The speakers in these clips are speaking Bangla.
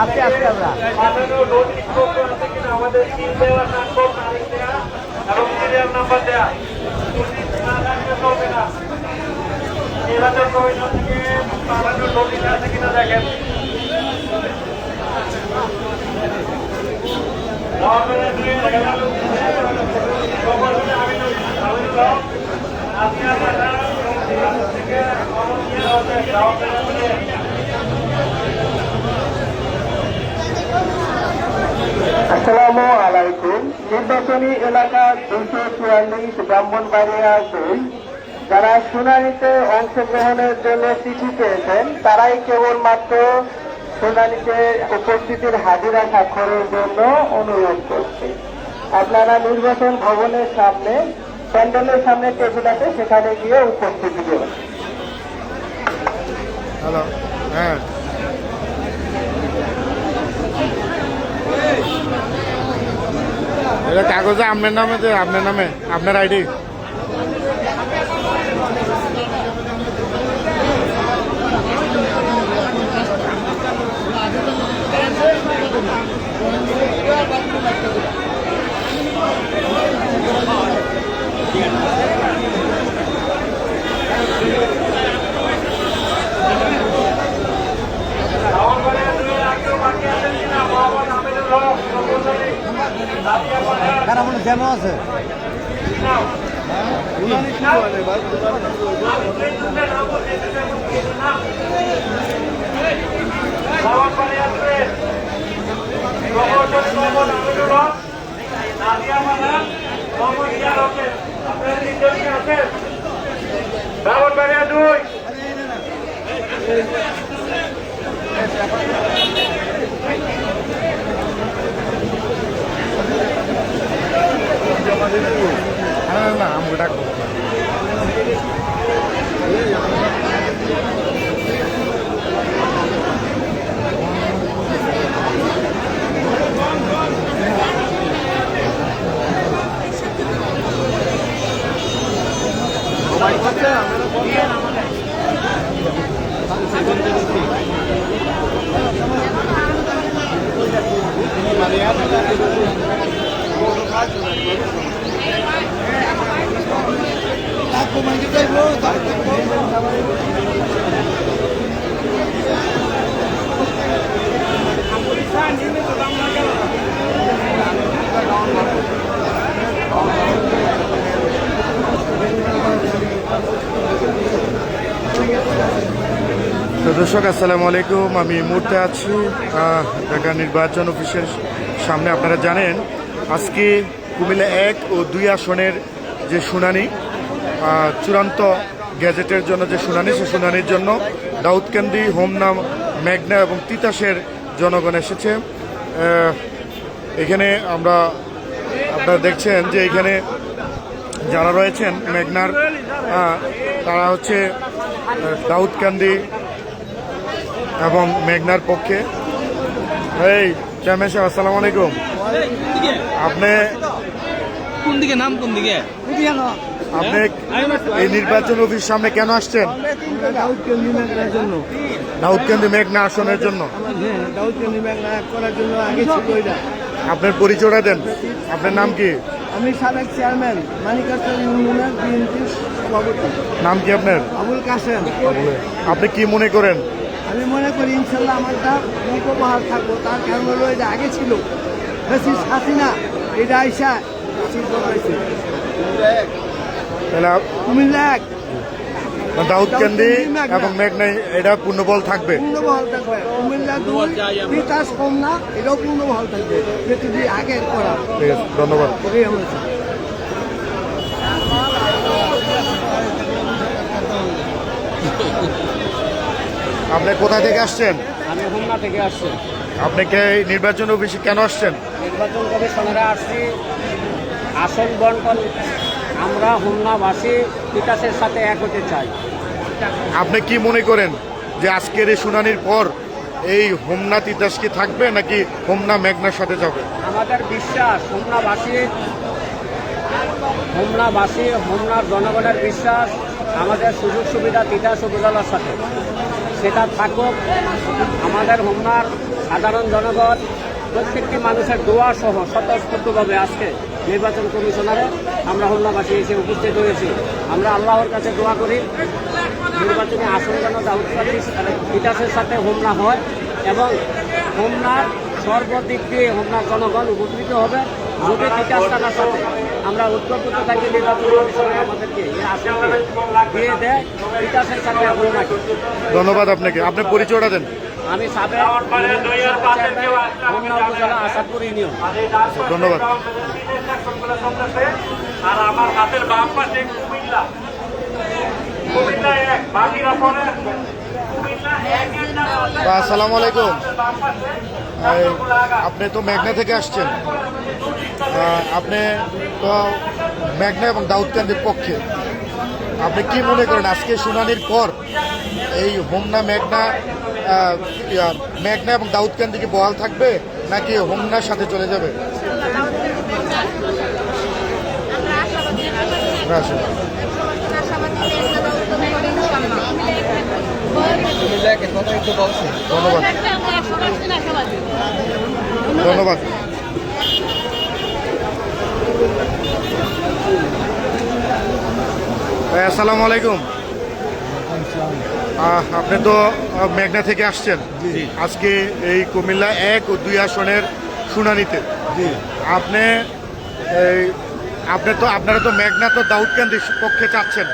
আস্তে আস্তে আমরা। আমাদের এবং সিরিয়াল নাম্বার থাকলে চলবে না নির্বাচন কমিশন থেকে পাঠানো নোটিশ আছে কিনা দেখেন। আজকে থেকে খবর নিয়ে দেওয়া যায় গভর্নমেন্টের আসসালামু আলাইকুম। নির্বাচনী এলাকা দুশো চুয়াল্লিশ ব্রাহ্মণবাড়িয়া দুই যারা শুনানিতে অংশগ্রহণের জন্য চিঠি পেয়েছেন, তারাই কেবলমাত্র শুনানিতে উপস্থিতির হাজিরা স্বাক্ষরের জন্য অনুরোধ করছে। আপনারা নির্বাচন ভবনের সামনে, প্যান্ডেলের সামনে টেবিল আছে, সেখানে গিয়ে উপস্থিতি দেবেন। হ্যাঁ। এটা কাগজে আপনার নামে যে আপনার নামে আপনার আইডি। কারা মনে জ্যামও আছে? দুই না না আমাকে ডাকবো তো দর্শক, আসসালামু আলাইকুম। আমি এই মুহূর্তে আছি ঢাকা নির্বাচন অফিসের সামনে। আপনারা জানেন, আজকে কুমিল্লা এক ও দুই আসনের যে শুনানি চূড়ান্ত গ্যাজেটের জন্য যে শুনানি, সে শুনানির জন্য দাউদকান্দি, হোমনাম, মেঘনা এবং তিতাসের জনগণ এসেছে। এখানে আমরা, আপনারা দেখছেন যে এখানে যারা রয়েছেন মেঘনার তারা হচ্ছে দাউদকান্দি এবং মেঘনার পক্ষে। এই চেয়ারম্যান সাহেব আসসালামু আলাইকুম। আপনি কোন দিকে নাম কোন দিকে আপনি এই নির্বাচন অফিস সামনে কেন আসছেন? জন্য দাউদকান্দি মেঘনা আসনের জন্য। আপনার পরিচয়টা দেন। আপনার নাম কি? আমি সাবেক চেয়ারম্যান মানিকাচর ইউনিয়নের বিএনপির সভাপতি। নাম কি আপনার? আবুল কাসেম আপনি কি মনে করেন? আমি মনে করি ইনশাল্লাহ আমারটা উপহার থাকব তার কারণ হলো এটা আগে ছিল। বেশি হাসিনা এটা আইসা কুমিল্লা এক। এবং এটা পূর্ণবল থাকবে। থাকবে। কম না এটাও থাকবে। আগের করা। ঠিক আছে ধন্যবাদ ওটাই আমরা চাই। আপনি কোথা থেকে আসছেন? আমি হোমনা থেকে আসছি। আপনি কে এই নির্বাচন অফিসে কেন আসছেন? নির্বাচন কমিশনারে আসছি। আসন বন্টন আমরা হোমনাবাসী বিকাশের সাথে এক হতে চাই। আপনি কি মনে করেন যে আজকের এই শুনানির পর এই হোমনা তিতাস কি থাকবে নাকি হোমনা মেঘনার সাথে যাবে? আমাদের বিশ্বাস হোমনাবাসী হোমনাবাসী হোমনার জনগণের বিশ্বাস আমাদের সুযোগ সুবিধা তিতাস উপজেলার সাথে। সেটা থাকুক, আমাদের হোমনার সাধারণ জনগণ, প্রত্যেকটি মানুষের দোয়া সহ স্বতঃস্ফূর্তভাবে আজকে নির্বাচন কমিশনারে আমরা হোমনাবাসী এসে উপস্থিত হয়েছি। আমরা আল্লাহর কাছে দোয়া করি, নির্বাচনী আসন যেন দাউদ বিকাশের সাথে হোমনা হয় এবং হোমনার সর্বদিক দিয়ে হোমনার জনগণ উপকৃত হবে। যদি টাকার সাথে আমরা ঐক্যবদ্ধ থাকি নির্বাচন কমিশনে আমাদেরকে দিয়ে দেয় বিকাশের সাথে হোমনাকে ধন্যবাদ আপনাকে। আপনার পরিচয়টা দেন। আমি সাবেক আসাদপুর ইউনিয়ন। ধন্যবাদ। আর আমার হাতের বাম পাশে কুমিল্লা। কুমিল্লা এক বাকিরা পরে। কুমিল্লা এক আসসালামু আলাইকুম। আপনি তো মেঘনা থেকে আসছেন। আপনি তো মেঘনা এবং দাউদকান্দির পক্ষে। আপনি কি মনে করেন আজকে শুনানির পর এই হোমনা মেঘনা মেঘনা এবং দাউদকান্দি কি বহাল থাকবে নাকি হোমনার সাথে চলে যাবে? ধন্যবাদ। ধন্যবাদ ভাই, আসসালামু আলাইকুম। আপনি তো মেঘনা থেকে আসছেন। আজকে এই কুমিল্লা এক ও দুই আসনের শুনানিতে। আপনি এই আপনি তো আপনারা তো মেঘনা তো দাউদকান্দির পক্ষে চাচ্ছেন।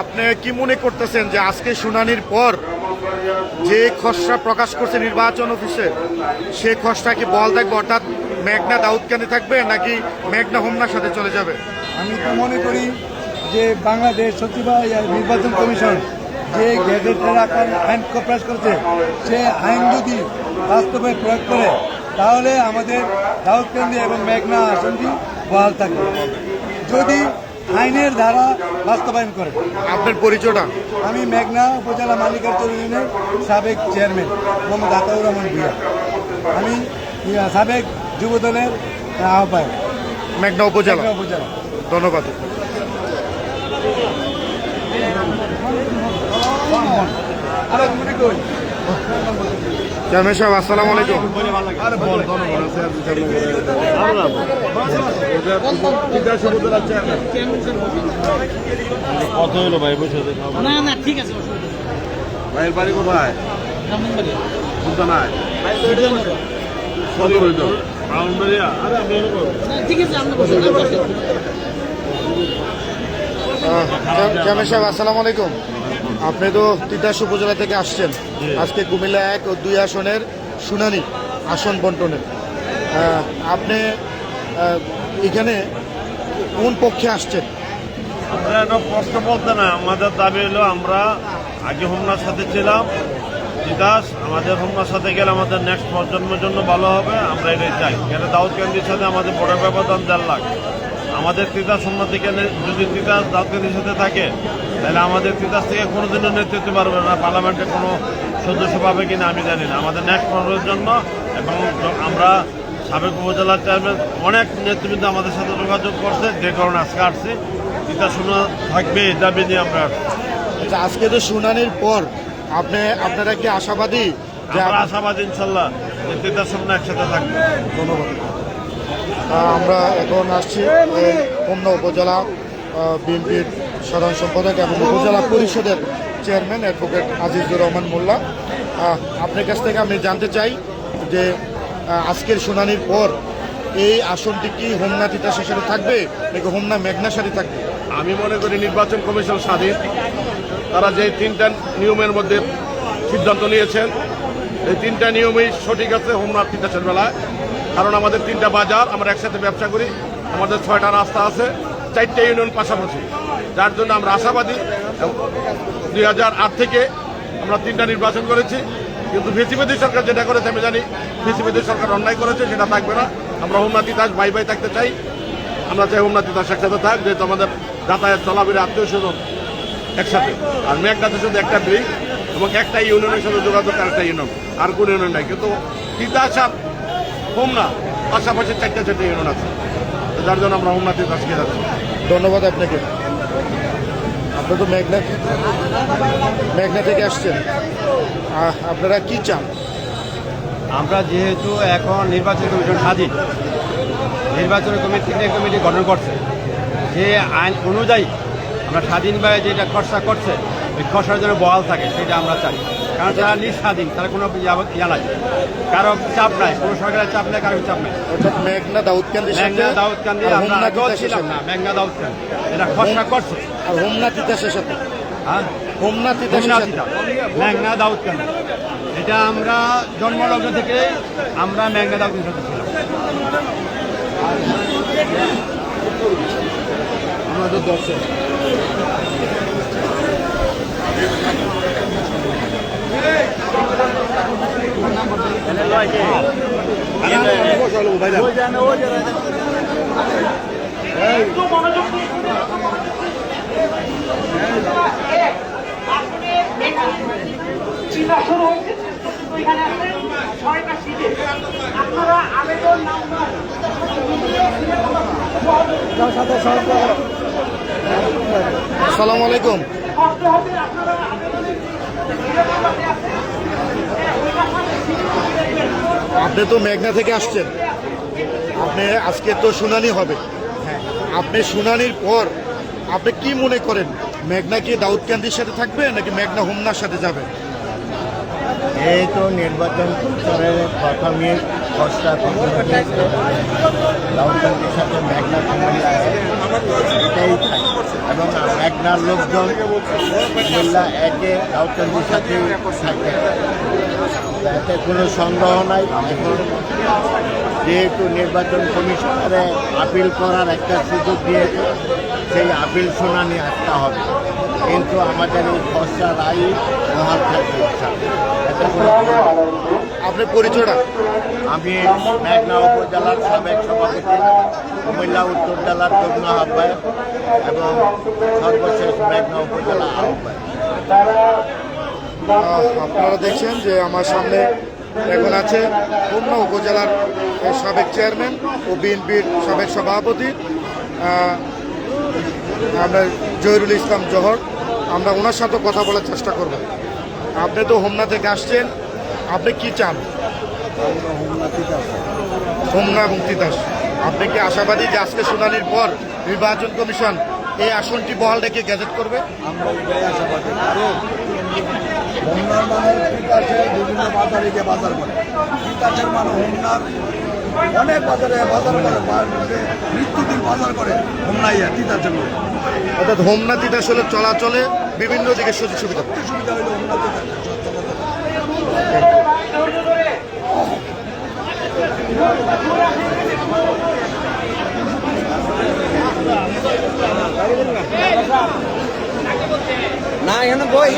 আপনি কি মনে করতেছেন যে আজকে শুনানির পর যে খসড়া প্রকাশ করছে নির্বাচন অফিসে, সে খসড়া কি বল থাকবে? অর্থাৎ মেঘনা দাউদকান্দি থাকবে নাকি মেঘনা হোমনার সাথে চলে যাবে? আমি তো মনে করি যে বাংলাদেশ সচিবালয় নির্বাচন কমিশন যে গ্যাজেটের আকার আইন প্রকাশ করেছে, সে আইন যদি বাস্তবে প্রয়োগ করে, তাহলে আমাদের দাউদকান্দি এবং মেঘনা আসনটি বহাল থাকবে। যদি আইনের ধারা বাস্তবায়ন করে আপনার পরিচয়টা? আমি মেঘনা উপজেলা মালিকার ইউনিয়নের সাবেক চেয়ারম্যান মোহাম্মদ আতাউর রহমান ভুইয়া। আমি সাবেক যুবদলের আহ্বায়ক। মেঘনা উপজেলা? উপজেলা। ধন্যবাদ। চেয়ারম্যান সাহেব আসসালামু আলাইকুম। কত হলো ভাই বসে না না ঠিক আছে ভাইয়ের বাড়ি কোথায়। চেয়ারম্যান সাহেব আসসালামু আলাইকুম। আপনি তো তিতাস উপজেলা থেকে আসছেন। আজকে কুমিল্লা এক ও দুই আসনের শুনানি আসন বন্টনের আহ, আপনি এখানে কোন পক্ষে আসছেন? আমরা এটা প্রশ্ন বলতে না আমাদের দাবি হলো আমরা আগে হোমনার সাথে ছিলাম তিতাস আমাদের হোমনার সাথে গেলে আমাদের নেক্সট প্রজন্মের জন্য ভালো হবে আমরা এটাই চাই। কেন দাউদ কেন্দ্রের সাথে আমাদের বড় ব্যবধান দেড় লাখ। আমাদের তিতাস হোমনা থেকে যদি তিতাস দাউদ কেন্দ্রের সাথে থাকে তাহলে আমাদের তিতাস থেকে কোনোদিনও নেতৃত্ব পারবে না পার্লামেন্টে কোনো সদস্য পাবে কিনা আমি জানি না। আমাদের নেক্সট প্রজন্মের জন্য এবং আমরা সাবেক উপজেলার চেয়ারম্যান অনেক নেতৃবৃন্দ আমাদের সাথে যোগাযোগ করছে যে কারণে আজকে আসছি। তিতা শোনা থাকবে এই দাবি নিয়ে আমরা। আচ্ছা আজকে তো শুনানির পর আপনি আপনারা কি আশাবাদী আমরা আশাবাদ ইনশাল্লাহ যে তিতার সামনে একসাথে থাকবে। ধন্যবাদ। আমরা এখন আসছি হোমনা উপজেলা বিএনপির সাধারণ সম্পাদক এবং উপজেলা পরিষদের চেয়ারম্যান অ্যাডভোকেট আজিজুর রহমান মোল্লা। আপনার কাছ থেকে আমি জানতে চাই যে আজকের শুনানির পর এই আসনটি কি হোমনা তিতাসের সাথে থাকবে নাকি হোমনা মেঘনার সাথে থাকবে? আমি মনে করি নির্বাচন কমিশন স্বাধীন। তারা যে তিনটা নিয়মের মধ্যে সিদ্ধান্ত নিয়েছেন, এই তিনটা নিয়মই সঠিক আছে হোমনাথ তিতাসের বেলায়। কারণ আমাদের তিনটা বাজার, আমরা একসাথে ব্যবসা করি, আমাদের ছয়টা রাস্তা আছে। চারটে ইউনিয়ন পাশাপাশি। যার জন্য আমরা আশাবাদী দুই হাজার আট থেকে আমরা তিনটা নির্বাচন করেছি। কিন্তু ভিসিপেদি সরকার যেটা করেছে, আমি জানি ভিসিপেদি সরকার অন্যায় করেছে, সেটা থাকবে না। আমরা হোমনাথ তিতাস ভাই ভাই থাকতে চাই। আমরা চাই হোমনাথ দাস একসাথে থাক, যেহেতু আমাদের যাতায়াত চলাফেরা আত্মীয় স্বজন একসাথে। আর মেঘনাথে শুধু একটা ব্রিজ এবং একটা ইউনিয়নের সাথে যোগাযোগ আর একটা ইউনিয়ন আর কোন ইউনিয়ন নাই। কিন্তু তিতাস আর হোমনা পাশাপাশি চারটা চারটে ইউনিয়ন আছে। যার জন্য আমরা হোমনাথ তিতাসকে যাচ্ছি। ধন্যবাদ আপনাকে। আপনারা তো মেঘনা মেঘনা থেকে আসছেন। আপনারা কি চান? আমরা যেহেতু এখন নির্বাচন কমিশন স্বাধীন নির্বাচন কমিটি কমিটি গঠন করছে। যে আইন অনুযায়ী আমরা স্বাধীনভাবে যেটা খরচা করছে খরচার জন্য বহাল থাকে সেটা আমরা চাই। কারণ তারা নিঃস্বাধীন তারা কোনো ইয়া- নাই। কারও চাপ নাই কোনো সরকারের চাপ নাই কারও চাপ নাই। মেঘনা দাউদকান্দির সাথে মেঘনা দাউদ কান্দি আর আমরা আগেও ছিলাম না মেঘনা দাউদ কান্দি এটা খরচা করছে। আর হোমনা তিতাসের সাথে। হ্যাঁ? হোমনা সাথে। মেঘনা দাউদ কান্দি এটা আমরা জন্মলগ্ন থেকে আমরা মেঘনা দাউদের সাথে ছিলাম। আমাদের দর্শক। শুরু হয়েছে এখানে আসসালামু আলাইকুম। আপনি তো মেঘনা থেকে আসছেন। আপনি আজকে তো শুনানি হবে। আপনি শুনানির পর আপনি কি মনে করেন মেঘনা কি দাউদকান্দির সাথে থাকবে নাকি মেঘনা হোমনার সাথে যাবে? এই তো নির্বাচন করে প্রথমে কমিটি রাহুলগান্ধীর সাথে মেঘনা কুমিল্লা এটাই থাকে। এবং মেঘনার লোকজন একে রাহুলগান্ধীর সাথে থাকে। এতে কোনো সন্দেহ নাই। এখন যেহেতু নির্বাচন কমিশনারে আপিল করার একটা সুযোগ দিয়েছে, সেই আপিল শুনানি আসতে হবে। কিন্তু আমাদের এই খসড়া রায় বহাল থাকবে। এতে কোনো আপনি পরিচয়টা? আমি মেঘনা উপজেলার সাবেক সভাপতি কুমিল্লা উত্তর জেলার যুগ্ম আহ্বায়ক এবং সর্বশেষ মেঘনা উপজেলা আহ্বায়ক। আপনারা দেখছেন যে আমার সামনে এখন আছে হোমনা উপজেলার সাবেক চেয়ারম্যান ও বিএনপির সাবেক সভাপতি আমরা জহিরুল ইসলাম জহর। আমরা ওনার সাথে কথা বলার চেষ্টা করব। আপনি তো হোমনা থেকে আসছেন আপনি কি চান? হোমনা এবং তিতাস আপনি কি আশাবাদী যে আজকে শুনানির পর নির্বাচন কমিশন এই আসনটি বহাল রেখে গ্যাজেট করবে? আমরা এটাই আশাবাদী। কারণ হোমনার মানে তিতাসের বিভিন্ন বাজারে গিয়ে বাজার করে। তিতাসের মানে হোমনার অনেক বাজারে বাজার করে বা- মৃত্যুদিন বাজার করে হোমনাইয়া তিতাসের লোক অর্থাৎ হোমনা তিতাস হলে চলাচলে বিভিন্ন দিকে সুযোগ সুবিধা। সুবিধা হলো হোমনা তিতাস। না এখানে বই।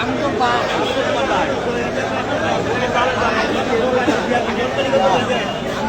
আমি তো পাই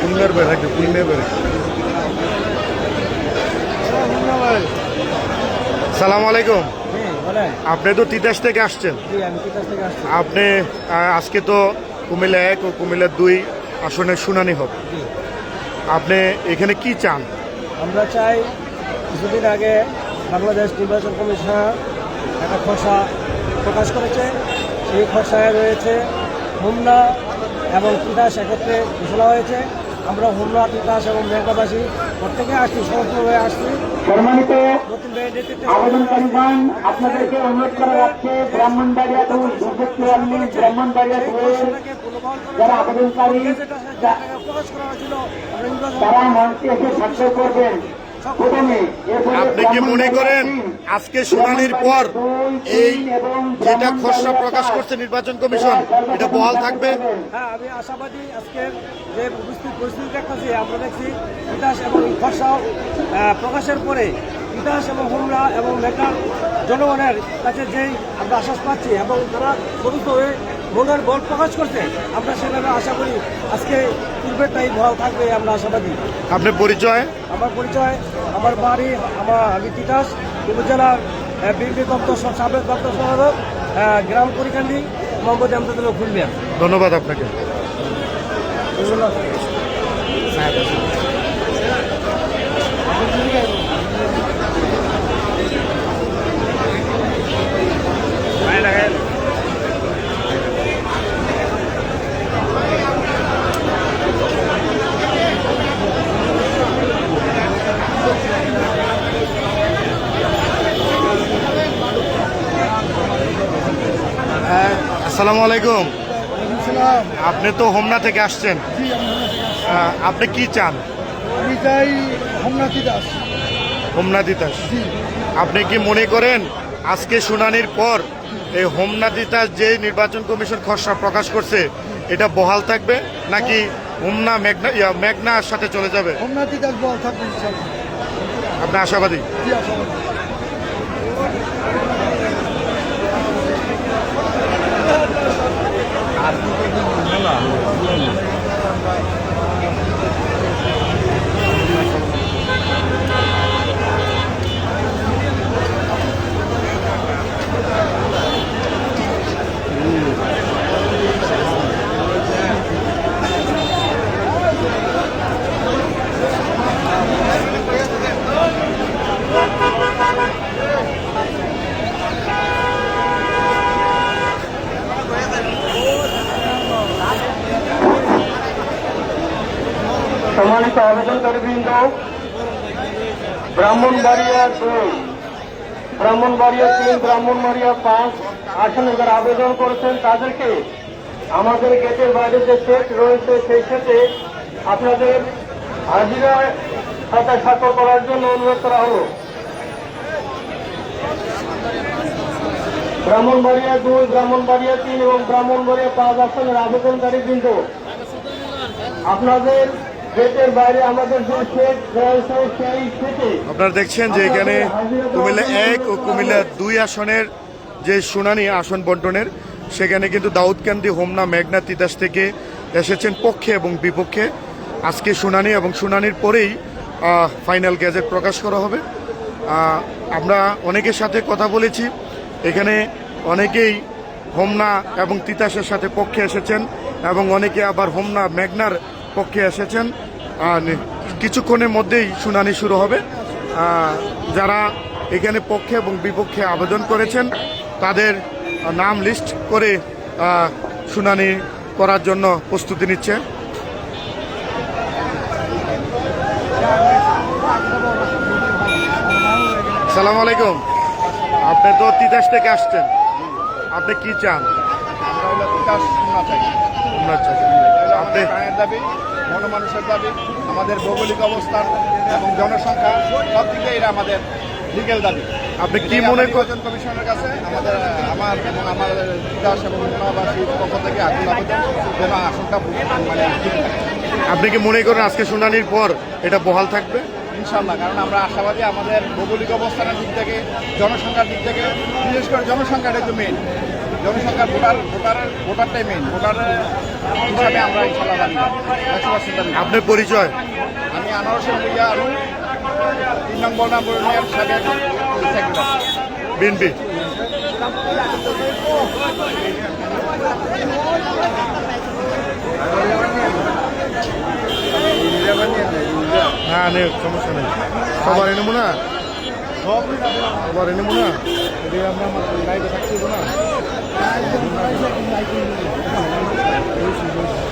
পুণ্যের বেড়া একটা পুণ্যের বেড়া সালাম আলাইকুম আপনি তো তিতাস থেকে আসছেন? আপনি আজকে তো কুমিল্লা এক ও কুমিল্লা দুই আসনের শুনানি হবে। আপনি এখানে কি চান? আমরা চাই কিছুদিন আগে বাংলাদেশ নির্বাচন কমিশনার একটা খসড়া প্রকাশ করেছে। সেই খসড়ায় রয়েছে হোমনা এবং তিতাস একত্রে ঘোষণা হয়েছে। আমরা হোমরা তিতাস এবং ব্যাংকাবাসী প্রত্যেকে আসছি সমস্তভাবে আসছি। সম্মানিত আবেদনকারীগণ আপনাদেরকে অনুরোধ করা যাচ্ছে ব্রাহ্মণবাড়িয়া দুশো চুয়াল্লিশ ব্রাহ্মণবাড়িয়া যারা আবেদনকারী তারা মঞ্চে এসে স্বাক্ষর করবেন। আপনি কি মনে করেন আজকে শুনানির পর এই যেটা খসড়া প্রকাশ করছে নির্বাচন কমিশন, এটা বহাল থাকবে? হ্যাঁ আমি আশাবাদী আজকের যে উপস্থিত পরিস্থিতি দেখতেছি আমরা দেখছি ইতিহাস এবং খসড়া প্রকাশের পরে ইতিহাস এবং হুমরা এবং মেকার জনগণের কাছে যেই আমরা আশ্বাস পাচ্ছি এবং তারা সমস্ত হয়ে মনের বল প্রকাশ করছে আমরা সেভাবে আশা করি আজকে পূর্বের তাই বহাল থাকবে আমরা আশাবাদী। আপনি পরিচয়? আমার পরিচয় আমার বাড়ি আমার আমি তিতাস উপজেলার বিএনপি দপ্তর সাবেক দপ্তর সম্পাদক গ্রাম পরিকান্দি মোহাম্মদ আমদাদুল্লাহ খুলমিয়া। ধন্যবাদ আপনাকে। আসসালামু আলাইকুম। আপনি তো হোমনা থেকে আসছেন। আপনি কি চান? আমি চাই হোমনাথি দাস আপনি কি মনে করেন আজকে শুনানির পর এই হোমনা তিতাস যে নির্বাচন কমিশন খসড়া প্রকাশ করছে এটা বহাল থাকবে নাকি হোমনা মেঘনা ইয়া, মেঘনার সাথে চলে যাবে? হোমনাথি দাস বল থাকবে আপনি আশাবাদী? আশাবাদী। সম্মানিত আবেদনকারী বৃন্দ ব্রাহ্মণবাড়িয়া দুই, ব্রাহ্মণবাড়িয়া তিন, ব্রাহ্মণবাড়িয়া পাঁচ আসনে যারা আবেদন করেছেন, তাদেরকে আমাদের গেটের বাইরে যে সেট রয়েছে, সেই সেটে আপনাদের হাজিরা খাতা স্বাক্ষর করার জন্য অনুরোধ করা হলো। ব্রাহ্মণবাড়িয়া দুই, ব্রাহ্মণবাড়িয়া তিন এবং ব্রাহ্মণবাড়িয়া পাঁচ আসনের আবেদনকারী বৃন্দ আপনাদের আপনারা দেখছেন যে এখানে কুমিল্লা এক ও কুমিল্লা দুই আসনের যে শুনানি আসন বন্টনের সেখানে কিন্তু দাউদকান্দি হোমনা মেঘনা তিতাস থেকে এসেছেন পক্ষে এবং বিপক্ষে। আজকে শুনানি এবং শুনানির পরেই ফাইনাল গ্যাজেট প্রকাশ করা হবে। আমরা অনেকের সাথে কথা বলেছি। এখানে অনেকেই হোমনা এবং তিতাসের সাথে পক্ষে এসেছেন এবং অনেকে আবার হোমনা মেঘনার পক্ষে এসেছেন। আর কিছুক্ষণের মধ্যেই শুনানি শুরু হবে। যারা এখানে পক্ষে এবং বিপক্ষে আবেদন করেছেন তাদের নাম লিস্ট করে শুনানি করার জন্য প্রস্তুতি নিচ্ছে। সালাম আলাইকুম। আপনি তো তিতাস থেকে আসছেন। আপনি কি চান? আমরা চাই। আমাদের প্রাণের দাবি মনমানুষের দাবি আমাদের ভৌগোলিক অবস্থান এবং জনসংখ্যা সব দিকে এটা আমাদের লিগেল দাবি। আপনি কি মনে করেন কমিশনের কাছে। আমাদের আমার এবং আমার দাস এবং উন্নয়নবাসীর পক্ষ থেকে আকুল আবেদন যেন আসনটা মানে আপনি কি মনে করেন আজকে শুনানির পর এটা বহাল থাকবে? ইনশাল্লাহ কারণ আমরা আশাবাদী আমাদের ভৌগোলিক অবস্থানের দিক থেকে জনসংখ্যার দিক থেকে বিশেষ করে জনসংখ্যাটা একটু মেন জনসংখ্যা ভোটার ভোটারের ভোটারটাই মেন ভোটারের হিসাবে আমরা ইনশাল্লাহ দাবি একশো পার্সেন্ট দাবি আপনার পরিচয়? আমি আনারস ভুইয়া আলু। তিন নং বলরামপুর ইউনিয়ন সাবেক বিএনপি। হ্যাঁ নেই সমস্যা নেই। সবার এনেবো না সবার এনেবো না এটা আমরা লাইভে থাকতে না। Thank you.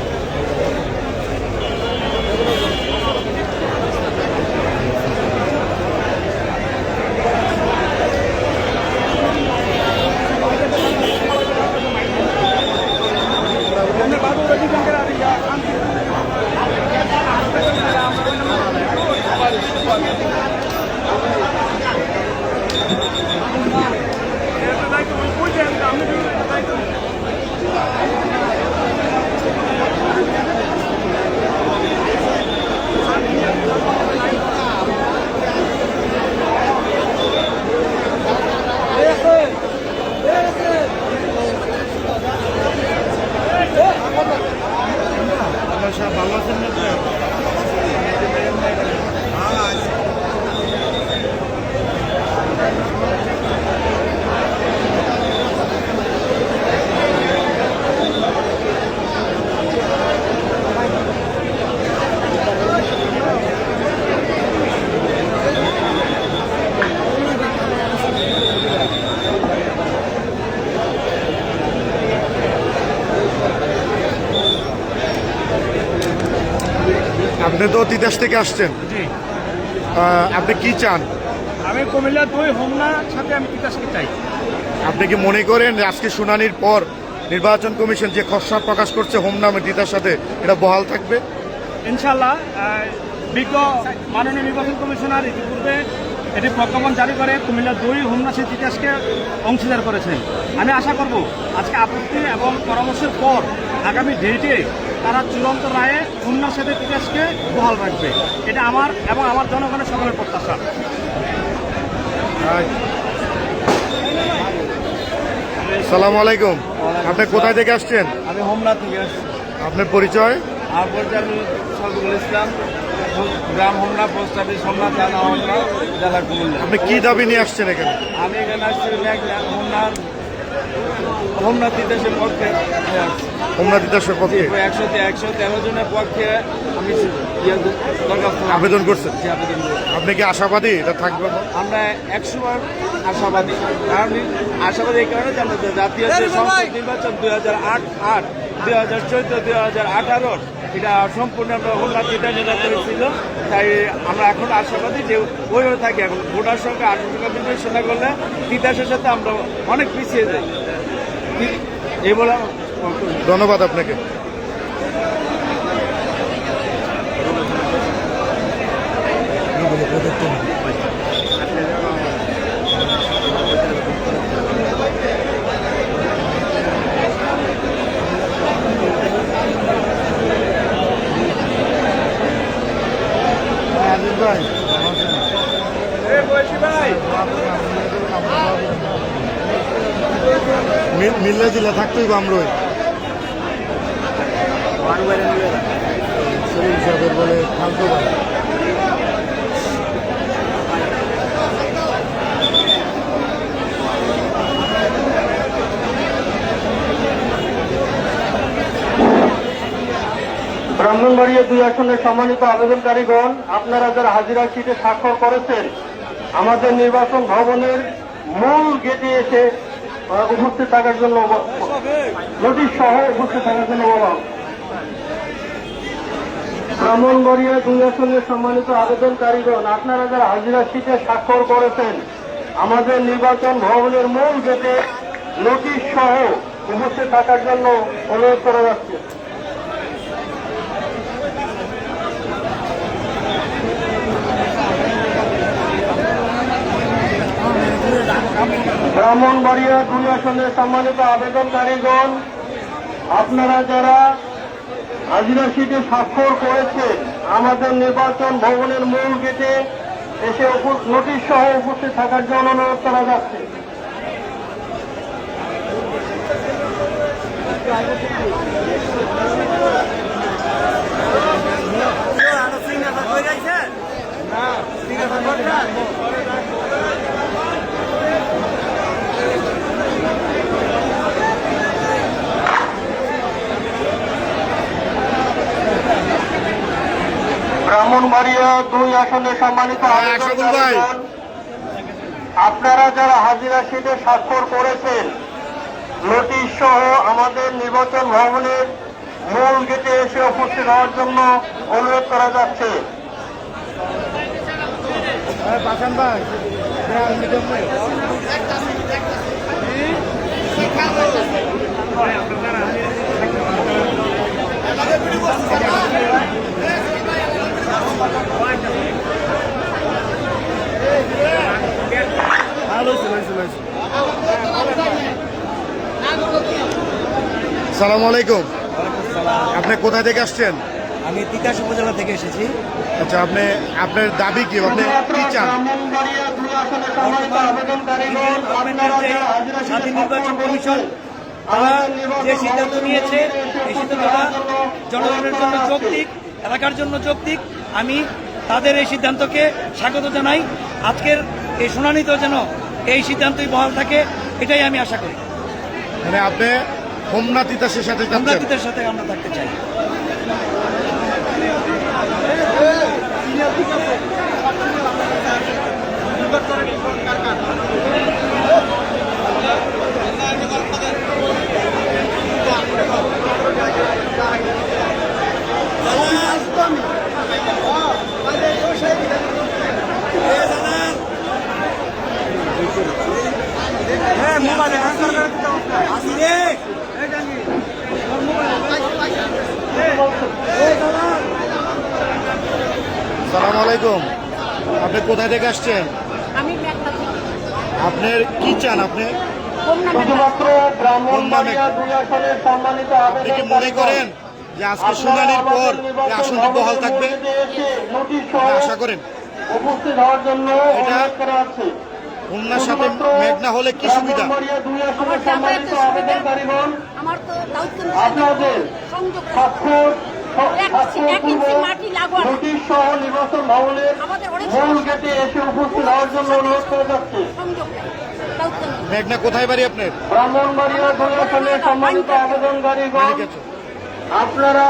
আপনি তো তিতাস থেকে আসছেন। আপনি কি চান? আমি কুমিল্লা দুই হোমনার সাথে আমি তিতাসকে চাই। আপনি কি মনে করেন আজকে শুনানির পর নির্বাচন কমিশন যে খসড়া প্রকাশ করছে হোম নামে তিতার সাথে এটা বহাল থাকবে? ইনশাল্লাহ বিজ্ঞ মাননীয় নির্বাচন কমিশনার ইতিপূর্বে এটি প্রজ্ঞাপন জারি করে কুমিল্লা দুই হোমনাসী তিতাসকে অংশীদার করেছেন। আমি আশা করব আজকে আপত্তি এবং পরামর্শের পর আগামী ডেটে তারা চূড়ান্ত রায়ে হোমনার সাথে তিতাসকে বহাল রাখবে। এটা আমার এবং আমার জনগণের সকলের প্রত্যাশা। সালাম আলাইকুম। আপনি কোথায় থেকে আসছেন? আমি হোমনা থেকে আসছি। আপনার পরিচয়? আর পরিচয় আমি সরবুল ইসলাম। গ্রাম হোমনা পোস্ট অফিস হোমনা থানা হোমনা জেলা কুমিল্লা। আপনি কি দাবি নিয়ে আসছেন এখানে? আমি এখানে আসছি হোমনার হোমনা তিতাসের পক্ষে। হোমনা তিতাসের পক্ষে একশো একশো তেরো জনের পক্ষে আমি আবেদন করছেন? আপনি কি আশাবাদী? এটা থাকবে আমরা একশো বার আশাবাদী। কারণ আশাবাদী এই কারণে জানতে চাই, জাতীয় যে সংসদ নির্বাচন দুই হাজার আট আট দুই হাজার চোদ্দ দুই হাজার আঠারোর এটা সম্পূর্ণ আমরা হোমনাথ নেতা করেছিল। তাই আমরা এখন আশাবাদী যে ওইভাবে থাকি। এখন ভোটার সংখ্যা আঠারো সংখ্যা বিবেচনা করলে তিতাসের সাথে আমরা অনেক পিছিয়ে যাই। এই বলে। ধন্যবাদ আপনাকে। মিল- মিল্লা জেলা থাকতেই বা ব্রাহ্মণবাড়িয়া দুই আসনের সম্মানিত আবেদনকারীগণ, আপনারা যারা হাজিরা সিটে স্বাক্ষর করেছেন, আমাদের নির্বাচন ভবনের মূল গেটে এসে উপস্থিত থাকার জন্য নোটিশ সহ উপস্থিত থাকার জন্য বলা দুই আসনের সম্মানিত আবেদনকারীগণ, আপনারা যারা হাজিরা সিটে স্বাক্ষর করেছেন, আমাদের নির্বাচন ভবনের মূল গেটে নোটিশ সহ উপস্থিত থাকার জন্য অনুরোধ করা যাচ্ছে। ব্রাহ্মণবাড়িয়া দুই আসনের সম্মানিত আবেদনকারীগণ, আপনারা যারা হাজিরা সিটে স্বাক্ষর করেছে। আমাদের নির্বাচন ভবনের মূল গেটে এসে নোটিশ সহ উপস্থিত থাকার জন্য অনুরোধ করা যাচ্ছে। ব্রাহ্মণবাড়িয়া দুই আসনে সম্মানিত হ্যাঁ, আপনারা যারা হাজিরা সিটে স্বাক্ষর করেছেন নোটিশ সহ আমাদের নির্বাচন ভবনের মূল গেটে এসে উপস্থিত হওয়ার জন্য অনুরোধ করা যাচ্ছে। সালাম আলাইকুম। আপনি কোথায় থেকে আসছেন? আমি তিতাস উপজেলা থেকে এসেছি। আচ্ছা আপনি আপনার দাবি কি? আপনি কি চান? স্বাধীন নির্বাচন কমিশন তারা যে সিদ্ধান্ত নিয়েছে এই সিদ্ধান্তটা জন্য জনগণের জন্য যৌক্তিক এলাকার জন্য যৌক্তিক। আমি তাদের এই সিদ্ধান্তকে স্বাগত জানাই। আজকের এই শুনানিতেও যেন এই সিদ্ধান্তই বহাল থাকে এটাই আমি আশা করি। মানে আপনি হোমনা তিতাসের সাথে হোমনাথ সাথে আমরা থাকতে চাই আলাইকুম আপনি কোথায় থেকে আসছেন? আপনার কি চান আপনি? শুধুমাত্র ব্রাহ্মণবাড়িয়া দুই আসনের সম্মানিত আপনি কি মনে করেন যে আজকে শুনানির পর আসনটি বহাল থাকবে? আশা করেন। উপস্থিত হওয়ার জন্য এটা- করা সাথে মেঘনা হলে কি সুবিধা? আপনাদের নির্বাচন ভবনের মূল গেটে এসে উপস্থিত হওয়ার জন্য অনুরোধ করা যাচ্ছে। মেঘনা কোথায় বাড়ি আপনার? ব্রাহ্মণবাড়িয়া সম্মানিত আবেদনকারীগণ আছে। আপনারা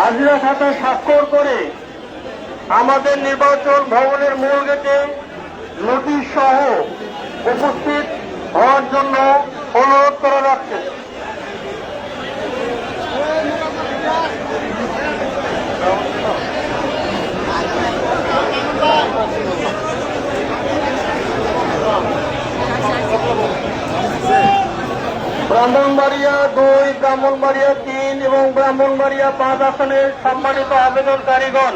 হাজিরা খাতা স্বাক্ষর করে আমাদের নির্বাচন ভবনের মূল গেটে নোটিশ সহ উপস্থিত হওয়ার জন্য অনুরোধ করা যাচ্ছে। ব্রাহ্মণবাড়িয়া দুই ব্রাহ্মণবাড়িয়া তিন এবং ব্রাহ্মণবাড়িয়া পাঁচ আসনের সম্মানিত আবেদনকারীগণ